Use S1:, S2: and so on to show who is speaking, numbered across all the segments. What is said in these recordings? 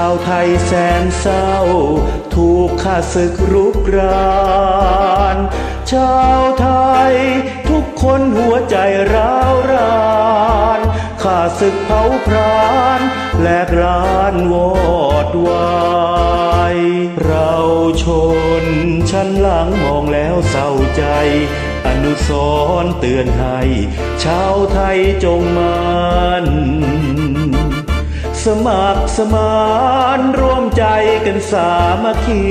S1: าวไทยแสนเศร้า ถูกข้าศึกรุกราน ชาวไทย ทุกคนหัวใจร้าวรานข้าศึกเผาพรานแหลกรานวอดวายเราชนชั้นหลังมองแล้วเศร้าใจ อนุสรเตือนให้ชาวไทยจงมัน สมัครสมานร่วมใจกันสามัคคี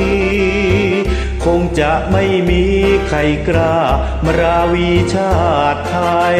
S1: คงจะไม่มีใครกล้ามาราวีชาติไทย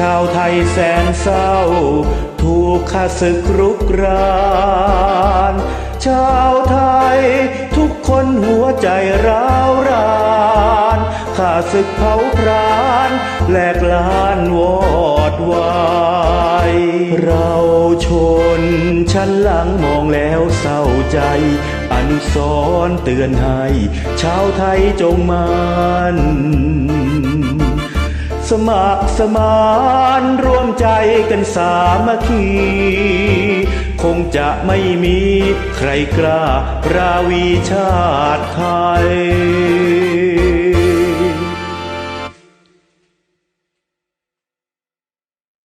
S1: ชาวไทยแสนเศร้า ถูกข้าศึกรุกราน ชาวไทยทุกคนหัวใจร้าวรานข้าศึกเผาพรานแหลกลานวอดวายเราชนชั้นหลังมองแล้วเศร้าใจอนุสรเตือนให้ ชาวไทยจงมัน สมัครสมานร่วมใจกันสามัคคี คงจะไม่มีใครกล้าราวีชาติไทย